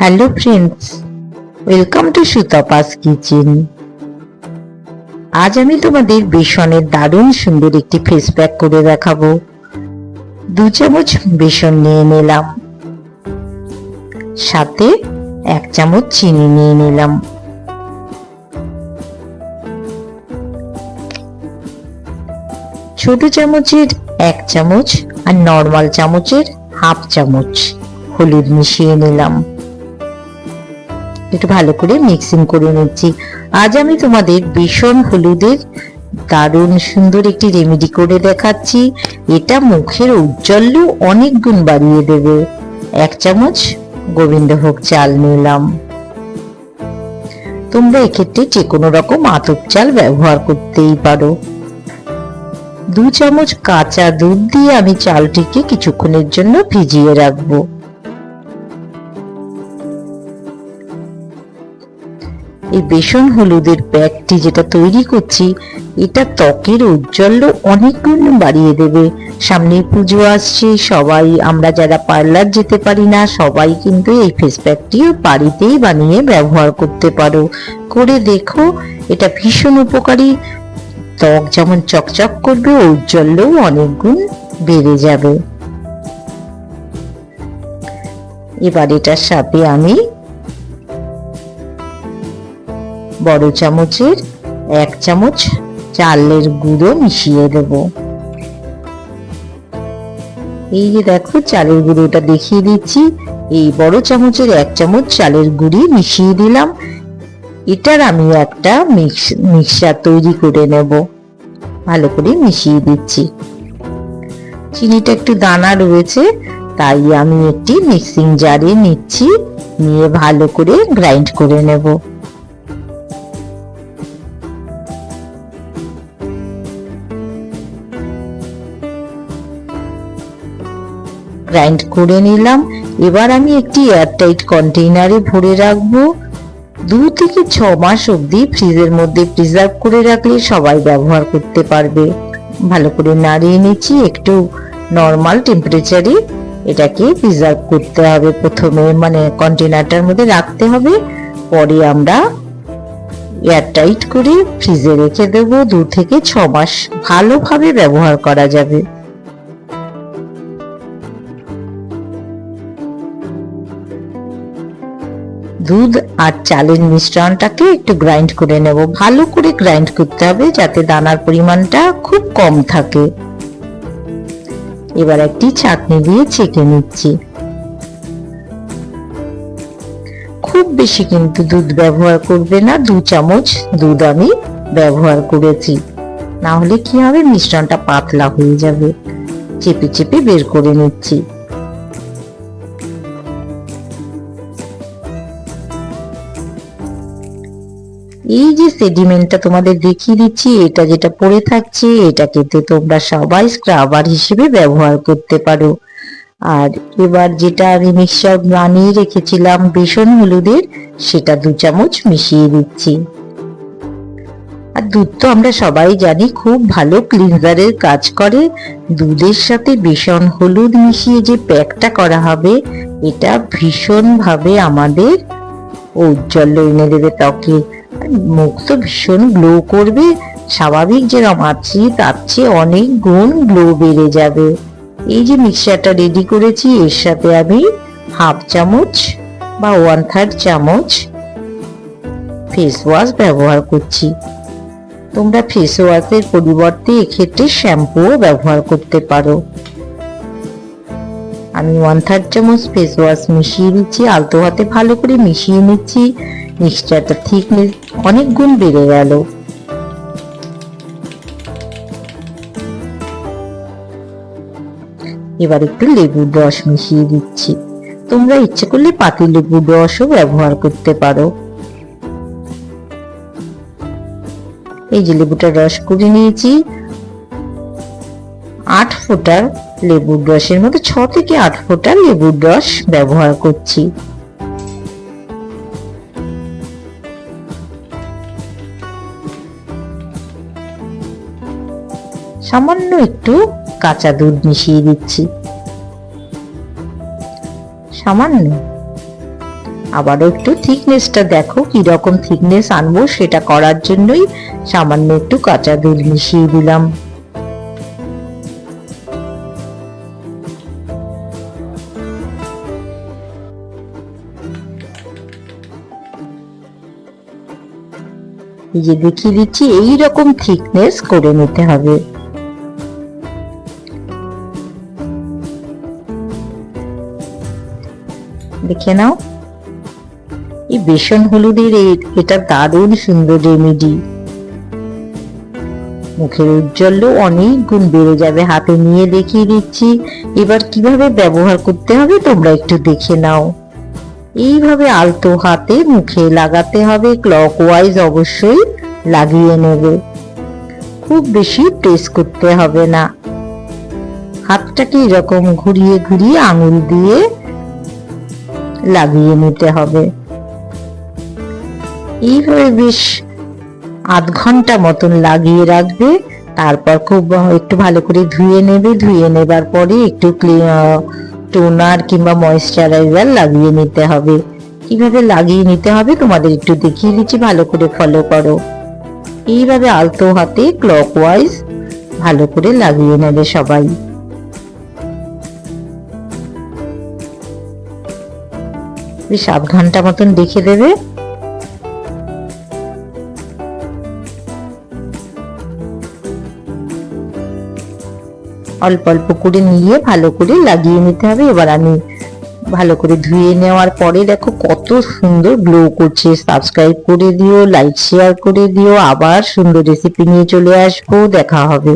Hello friends welcome to Sutapa's kitchen আজ আমি তোমাদের বেসনের দারুণ সুন্দর একটি ফেস প্যাক করে দেখাবো। দু চামচ বেসন নিয়ে নিলাম। সাথে এক চামচ চিনি নিয়ে নিলাম। ছোট চামচের এক চামচ আর নর্মাল চামচের হাফ চামচ হলুদ মিশিয়ে নিলাম। একটু ভালো করে মিক্সিং করে নিচ্ছি। আজ আমি তোমাদের বেসন হলুদের দারুণ সুন্দর একটি রেমেডি করে দেখাচ্ছি। এটা মুখের ঔজ্জ্বল্য অনেক গুণ বাড়িয়ে দেবে। এক চামচ গোবিন্দভোগ চাল নিলাম। তোমরা এক্ষেত্রে যে কোনো রকম আতপ চাল ব্যবহার করতেই পারো। দু চামচ কাঁচা দুধ দিয়ে আমি চালটিকে কিছুক্ষণের জন্য ভিজিয়ে রাখব। এই বেসন হলুদের প্যাকটি যেটা তৈরি করছি, এটা ত্বকের ঔজ্জ্বল্য অনেক গুণ বাড়িয়ে দেবে। সামনে পুজো আসছে, সবাই, আমরা যারা পার্লার যেতে পারি না, সবাই কিন্তু এই ফেস প্যাকটি বাড়িতেই বানিয়ে ব্যবহার করতে পারো। করে দেখো, এটা ভীষণ উপকারী। ত্বক যেমন চকচক করবে, ঔজ্জ্বল্যও অনেক গুণ বেড়ে যাবে। এবার এটার সাথে আমি বড় চামচের এক চামচ চালের গুঁড়ো মিশিয়ে দেব। এই যে দেখো, চালের গুঁড়োটা দেখিয়ে দিচ্ছি। এই বড় চামচের এক চামচ চালের গুঁড়ি মিশিয়ে দিলাম। এটার আমি একটা মিক্স, মিক্সার তৈরি করে নেব। ভালো করে মিশিয়ে দিচ্ছি। চিনিটা একটু দানা রয়েছে, তাই আমি একটি মিক্সিং জারে নিচ্ছি, নিয়ে ভালো করে গ্রাইন্ড করে নেব। গ্রাইন্ড করে নিলাম। এবার আমি একটি এয়ারটাইট কন্টেইনারে ভরে রাখব। দু থেকে ছ মাস অবধি ফ্রিজের মধ্যে প্রিজার্ভ করে রাখলে সবাই ব্যবহার করতে পারবে। ভালো করে নাড়িয়ে নিচ্ছি, একটু নর্মাল টেম্পারেচারে এটাকে প্রিজার্ভ করতে হবে প্রথমে। মানে কন্টেনারটার মধ্যে রাখতে হবে। পরে আমরা এয়ারটাইট করে ফ্রিজে রেখে দেবো। দু থেকে ছ মাস ভালোভাবে ব্যবহার করা যাবে। দুধ আর চালের মিশ্রণটাকে একটু গ্রাইন্ড করে নেব। ভালো করে গ্রাইন্ড করতে হবে যাতে দানার পরিমাণটা খুব কম থাকে। এবার একটি চাটনি দিয়ে ছেঁকে নিচ্ছি। খুব বেশি কিন্তু দুধ ব্যবহার করবে না, দু চামচ দুধ আমি ব্যবহার করেছি। না হলে কি হবে? মিশ্রণটা পাতলা হয়ে যাবে। চেপে চেপে বের করে নিচ্ছি। এই যে সেডিমেন্টটা তোমাদের দেখিয়ে দিচ্ছি, এটা যেটা পড়ে থাকছে এটা কিন্তু তোমরা সবাই স্ক্রাবার হিসেবে ব্যবহার করতে পারো। আর এবার যেটা আমি মিক্সচার বানিয়ে রেখেছিলাম বেসন হলুদের, সেটা দু চামচ মিশিয়ে দিচ্ছি। আর দুধ তো আমরা সবাই জানি খুব ভালো ক্লিনজারের কাজ করে। দুধের সাথে বেসন হলুদ মিশিয়ে যে প্যাকটা করা হবে, এটা ভীষণভাবে আমাদের ঔজ্জ্বল্য এনে দেবে ত্বকে। মুখ তো ভীষণ গ্লো করবে। স্বাভাবিক যেরকম আছি তার চেয়ে অনেক গুণ গ্লো বেড়ে যাবে। এই যে মিক্সারটা রেডি করেছি, এর সাথে আমি হাফ চামচ বা ওয়ান থার্ড চামচ ফেস ওয়াশ ব্যবহার করছি। তোমরা ফেস ওয়াশের পরিবর্তে এক্ষেত্রে শ্যাম্পুও ব্যবহার করতে পারো। আমি ওয়ান থার্ড চামচ ফেস ওয়াশ মিশিয়ে দিচ্ছি আলতো হাতে ভালো করে মিশিয়ে নিচ্ছি। মিক্সচারটা থিকনেস অনেক গুণ বেড়ে গেল। এবার একটু লেবুর রস মিশিয়ে দিচ্ছি। তোমরা ইচ্ছে করলে পাতি লেবুর রসও ব্যবহার করতে পারো। এই যে লেবুটার রস করে নিয়েছি, আট ফোঁটার লেবুর রসের মধ্যে ছ থেকে আট ফোঁটা লেবুর রস ব্যবহার করছি। সামান্য একটু কাঁচা দুধ মিশিয়ে দিচ্ছি। সামান্য। আবারও একটু থিকনেসটা দেখো কীরকম থিকনেস আনব সেটা করার জন্যই সামান্য একটু কাঁচা দুধ মিশিয়ে দিলাম। এই যে দেখিয়ে দিচ্ছি, এইরকম থিকনেস করে নিতে হবে। দেখে নাও। এই বেসন হলুদের এটা দারুণ সুন্দর রেমেডি মুখের উজ্জ্বল্য অনেক গুণ বেড়ে যাবে, হাতে নিয়ে দেখিয়ে দিচ্ছি। এবার কীভাবে ব্যবহার করতে হবে তোমরা একটু দেখে নাও। এইভাবে আলতো হাতে মুখে লাগাতে হবে ক্লক ওয়াইজ অবশ্যই লাগিয়ে নেবে। খুব বেশি প্রেস করতে হবে না। হাতটাকে এরকম ঘুরিয়ে ঘুরিয়ে আঙুল দিয়ে লাগিয়ে নিতে হবে। এইভাবে বেশ আধ ঘণ্টা মতন লাগিয়ে রাখবে, তারপর খুব একটু ভালো করে ধুয়ে নেবে। ধুয়ে নেবার পরে একটু টোনার কিংবা ময়েশ্চারাইজার লাগিয়ে নিতে হবে। কীভাবে লাগিয়ে নিতে হবে তোমাদের একটু দেখিয়ে দিচ্ছি, ভালো করে ফলো করো। এইভাবে আলতো হাতে ক্লকওয়াইজ ভালো করে লাগিয়ে নেবে সবাই। বেশ আধ ঘণ্টা মতন রেখে দেবে। অল্প অল্প করে নিয়ে ভালো করে লাগিয়ে নিতে হবে। এবার আমি ভালো করে ধুয়ে নেওয়ার পরে দেখো কত সুন্দর গ্লো করছে। সাবস্ক্রাইব করে দিও লাইক শেয়ার করে দিও। আবার সুন্দর রেসিপি নিয়ে চলে আসব। দেখা হবে।